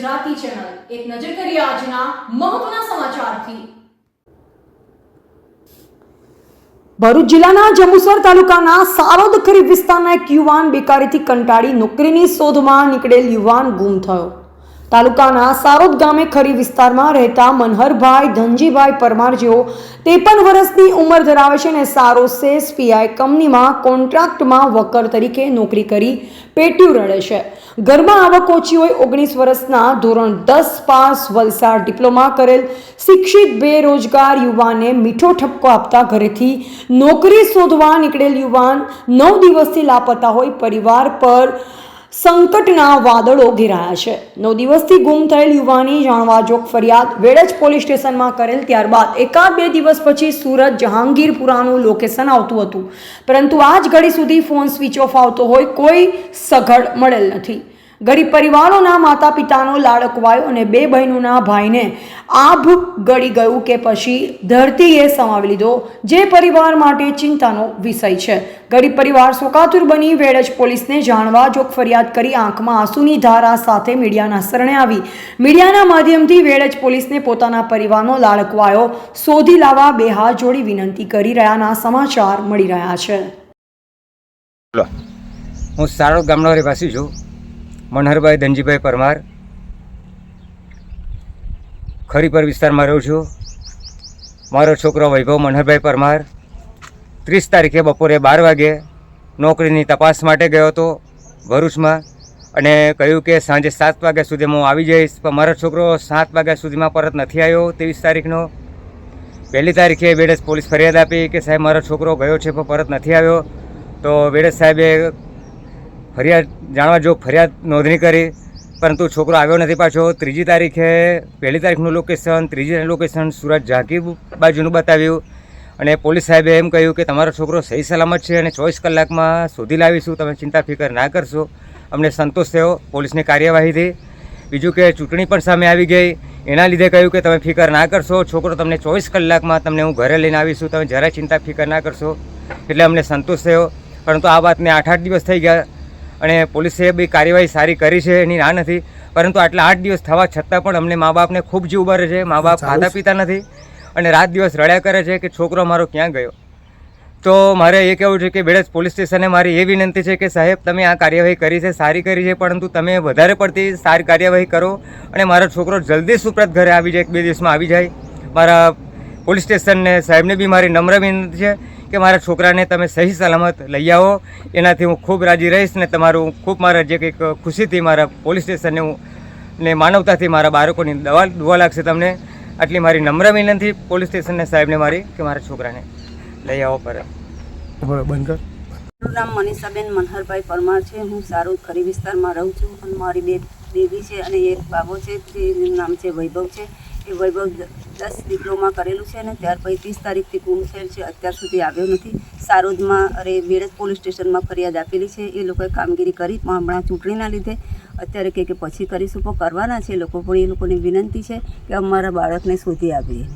એક નજર કરીએ આજના મહત્વના સમાચારથી. ભરૂચ જિલ્લાના જંબુસર તાલુકાના સારોદ ખરીફ વિસ્તારના એક યુવાન બેકારીથી કંટાળી નોકરીની શોધમાં નીકળેલ યુવાન ગુમ થયો. તાલુકાના સારોદ ગામે ખરી વિસ્તારમાં રહેતા મનહરભાઈ, ધનજીભાઈ પરમાર જેઓ ત્રેપન વર્ષની ઉંમર ધરાવે છે અને સારો સેસ પીઆઈ કંપનીમાં કોન્ટ્રાક્ટમાં વકર તરીકે નોકરી કરી પેટ્યું રડે છે. ઘરમાં આવક ઓછી હોય ઓગણીસ વર્ષના ધોરણ દસ પાસ વલસાડ ડિપ્લોમા કરેલ શિક્ષિત બેરોજગાર યુવાને મીઠો ઠપકો આપતા ઘરેથી નોકરી શોધવા નીકળેલ યુવાન નવ દિવસથી લાપતા હોય પરિવાર પર સંકટના વાદળો ઘેરાયા છે. નવ દિવસથી ગુમ થયેલ યુવાની જાણવા જોગ ફરિયાદ વેડજ પોલીસ સ્ટેશનમાં કરેલ ત્યારબાદ એકાદ બે દિવસ પછી સુરત જહાંગીરપુરાનું લોકેશન આવતું હતું. પરંતુ આજ ઘડી સુધી ફોન સ્વિચ ઓફ આવતો હોય કોઈ સઘળ મળેલ નથી. ગરીબ પરિવારોના માતા પિતાનો લાડકવાયો અને બે બહેનોના ભાઈને આભ ગળી ગયું કે પછી ધરતીએ સમાવી લીધો, જે પરિવાર માટે ચિંતાનો વિષય છે. ગરીબ પરિવાર શોકાતુર બની વેળજ પોલીસને જાણવા જોગ ફરિયાદ કરી આંખમાં આંસુની ધારા સાથે મીડિયાના શરણે આવી. મીડિયાના માધ્યમથી વેળજ પોલીસને પોતાના પરિવારનો લાળકવાયો શોધી લાવવા બે હાથ જોડી વિનંતી કરી રહ્યાના સમાચાર મળી રહ્યા છે. હું સારો ગામનો રહેવાસી છું. મનહરભાઈ ધનજીભાઈ પરમાર. ખરીપર વિસ્તારમાં રહું છું. મારો છોકરો વૈભવ મનહરભાઈ પરમાર. ત્રીસ તારીખે બપોરે બાર વાગે નોકરીની તપાસ માટે ગયો હતો ભરૂચમાં અને કહ્યું કે સાંજે સાત વાગ્યા સુધી હું આવી જઈશ. પણ મારો છોકરો સાત વાગ્યા સુધીમાં પરત નથી આવ્યો ત્રીસ તારીખનો. પહેલી તારીખે બેડસ પોલીસ ફરિયાદ આપી કે સાહેબ, મારો છોકરો ગયો છે પણ પરત નથી આવ્યો. તો બેડસ સાહેબે ફરિયાદ, જાણવા જો ફરિયાદ નોંધણી કરી, પરંતુ છોકરો આવ્યો નથી પાછો. ત્રીજી તારીખે પહેલી તારીખનું લોકેશન, ત્રીજી લોકેશન સુરત ઝાંકી બાજુનું બતાવ્યું. અને પોલીસ સાહેબે એમ કહ્યું કે તમારો છોકરો સહી સલામત છે અને ચોવીસ કલાકમાં શોધી લાવીશું તમે ચિંતા ફિકર ના કરશો. અમને સંતોષ થયો પોલીસની કાર્યવાહીથી. બીજું કે ચૂંટણી પણ સામે આવી ગઈ. એના લીધે કહ્યું કે તમે ફિકર ના કરશો. છોકરો તમને ચોવીસ કલાકમાં તમને હું ઘરે લઈને આવીશું. તમે જરાય ચિંતા ફિકર ના કરશો. એટલે અમને સંતોષ થયો. પરંતુ આ વાતને આઠ આઠ દિવસ થઈ ગયા અને પોલીસે બી કાર્યવાહી સારી કરી છે એની ના નથી. પરંતુ આટલા આઠ દિવસ થવા છતાં પણ અમને મા બાપને ખૂબ જીવ ભરે છે. મા બાપ ખાતા પીતા નથી. અને રાત દિવસ રડ્યા કરે છે કે છોકરો મારો ક્યાં ગયો? તો મારે એ કહેવું છે કે બેડજ પોલીસ સ્ટેશને મારી એ વિનંતી છે કે સાહેબ, તમે આ કાર્યવાહી કરી છે, સારી કરી છે, પરંતુ તમે વધારે પડતી સારી કાર્યવાહી કરો અને મારો છોકરો જલ્દી સુપ્રત ઘરે આવી જાય, એક બે દિવસમાં આવી જાય. મારા પોલીસ સ્ટેશનને સાહેબને બી મારી નમ્ર વિનંતી છે કે મારા છોકરાને તમે સહી સલામત લઈ આવો. એનાથી હું ખૂબ રાજી રહીશ ને તમારું ખૂબ મારા જે કંઈક ખુશીથી મારા પોલીસ સ્ટેશનને હું ને માનવતાથી મારા બાળકોની દવા દુવા લાગશે તમને. આટલી મારી નમ્ર વિનંતી પોલીસ સ્ટેશનને સાહેબને મારી કે મારા છોકરાને. લઈ આવો બરાબર બંધ કર. મારું નામ મનીષાબેન મનહરભાઈ પરમાર છે. હું સારું ખરી વિસ્તારમાં રહું છું અને મારી બે બેબી છે અને એક બાબો છે. તેનું નામ છે વૈભવ છે. એ વૈભવ દસ દીકરોમાં કરેલું છે અને ત્યાર પછી ત્રીસ તારીખથી ગુમ થયેલ છે. અત્યાર સુધી આવ્યો નથી. સારોદમાં અરે મેળજ પોલીસ સ્ટેશનમાં ફરિયાદ આપેલી છે. એ લોકોએ કામગીરી કરી. પણ હમણાં ચૂંટણીના લીધે અત્યારે કે પછી કરીશું. પણ કરવાના છે લોકો, પણ એ લોકોની વિનંતી છે કે અમારા બાળકને શોધી આપીએ.